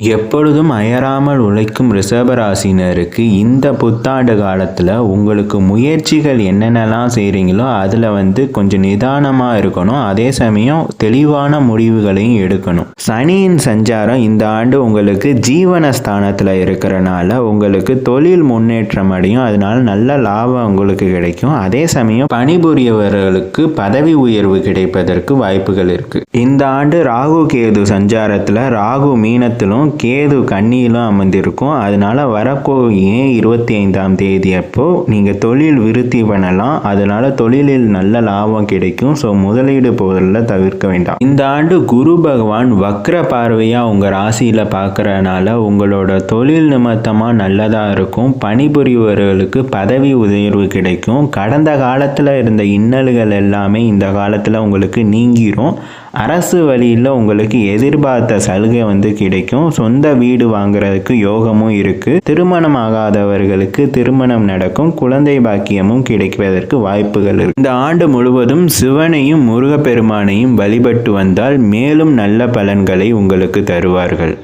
எப்பொழுதும் அயராமல் உழைக்கும் ரிஷபராசினருக்கு இந்த புத்தாண்டு காலத்தில் உங்களுக்கு முயற்சிகள் என்னென்னலாம் செய்கிறீங்களோ அதில் வந்து கொஞ்சம் நிதானமாக இருக்கணும். அதே சமயம் தெளிவான முடிவுகளையும் எடுக்கணும். சனியின் சஞ்சாரம் இந்த ஆண்டு உங்களுக்கு ஜீவன ஸ்தானத்தில் இருக்கிறனால உங்களுக்கு தொழில் முன்னேற்றம் அடையும். அதனால நல்ல லாபம் உங்களுக்கு கிடைக்கும். அதே சமயம் பணிபுரியவர்களுக்கு பதவி உயர்வு கிடைப்பதற்கு வாய்ப்புகள் இருக்குது இந்த ஆண்டு ராகு கேது சஞ்சாரத்தில் ராகு மீனத்திலும் கேது கண்ணியிலும் அமர்ந்திருக்கும். அதனால வரக்கூடிய இருபத்தி ஐந்தாம் தேதி? அப்போ நீங்கள் தொழில் விருத்தி பண்ணலாம். அதனால தொழிலில் நல்ல லாபம் கிடைக்கும். ஸோ முதலீடு போதில் தவிர்க்க வேண்டாம். இந்த ஆண்டு குரு பகவான் வக்ர பார்வையாக உங்கள் ராசியில் பார்க்குறனால உங்களோட தொழில் நிமித்தமாக நல்லதாக இருக்கும். பணிபுரிபவர்களுக்கு பதவி உயர்வு கிடைக்கும். கடந்த காலத்தில் இருந்த இன்னல்கள் எல்லாமே இந்த காலத்தில் உங்களுக்கு நீங்கிரும். அரசு வழியில் உங்களுக்கு எதிர்பார்த்த சலுகை வந்து கிடைக்கும். சொந்த வீடு வாங்குறதுக்கு யோகமும் இருக்குது திருமணம் ஆகாதவர்களுக்கு திருமணம் நடக்கும். குழந்தை பாக்கியமும் கிடைப்பதற்கு வாய்ப்புகள் இருக்கு. இந்த ஆண்டு முழுவதும் சிவனையும் முருகப்பெருமானையும் வழிபட்டு வந்தால் மேலும் நல்ல பலன்களை உங்களுக்கு தருவார்கள்.